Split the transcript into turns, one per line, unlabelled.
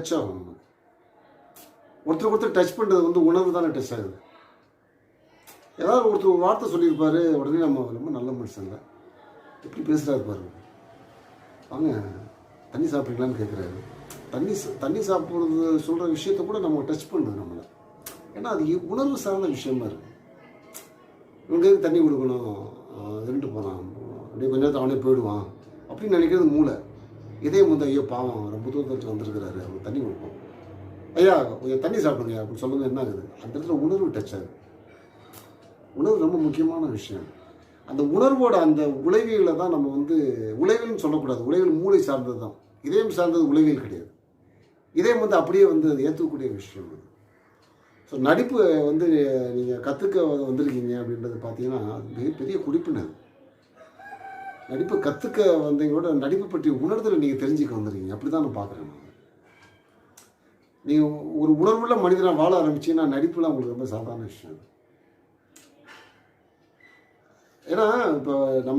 Touch ஆகும் நமக்கு ஒருத்தருக்கு ஒருத்தர் டச் பண்ணுறது வந்து உணர்வு தானே டச் ஆகுது. ஏதாவது ஒருத்தர் ஒரு வார்த்தை சொல்லியிருப்பார் உடனே நம்ம ரொம்ப நல்ல மனுஷங்க. எப்படி பேசுகிறாரு பாருங்க. வாங்க தண்ணி சாப்பிட்றீங்களான்னு கேட்குறாரு தண்ணி தண்ணி சாப்பிட்றது சொல்கிற விஷயத்த கூட நம்ம டச் பண்ணுது நம்மளை. ஏன்னா அது உணர்வு சார்ந்த விஷயமா இருக்குது இவங்க எதுக்கு தண்ணி கொடுக்கணும்? இருந்துட்டு போகிறான் அப்படியே கொஞ்ச நேரத்தை அவனே போயிடுவான். அப்படின்னு நினைக்கிறது மூளை. இதயம் வந்து ஐயோ பாவம் ரொம்ப தூரத்தில் வந்திருக்கிறாரு அவங்க தண்ணி கொடுப்போம். ஐயா கொஞ்சம் தண்ணி சாப்பிடுங்க அப்படின்னு சொல்லுங்க என்ன ஆகுது? அந்த இடத்துல உணர்வு டச் ஆகுது. உணர்வு ரொம்ப முக்கியமான விஷயம். அந்த உணர்வோட அந்த உளவியலை தான் நம்ம வந்து உளவியல்னு சொல்லக்கூடாது. உளவியல் மூளை சார்ந்தது தான். இதயம் சார்ந்தது உளவியல் கிடையாது. இதயம் வந்து அப்படியே வந்து அது ஏற்றுக்கக்கூடிய விஷயம் அது. ஸோ நடிப்பு வந்து நீங்கள் கற்றுக்க வந்திருக்கீங்க அப்படின்றது பார்த்தீங்கன்னா மிகப்பெரிய குறிப்பினர் நடிப்பை கற்றுக்க வந்தீங்களோட நடிப்பு பற்றி உணர்தலை நீங்கள் தெரிஞ்சுக்க வந்துருக்கீங்க. அப்படி தான் நான். பார்க்குறேன் நீங்கள் ஒரு உணர்வுள்ள மனிதனாக வாழ ஆரம்பிச்சீங்கன்னா நடிப்புலாம் உங்களுக்கு ரொம்ப சாதாரண விஷயம். ஏன்னா இப்போ நம்ம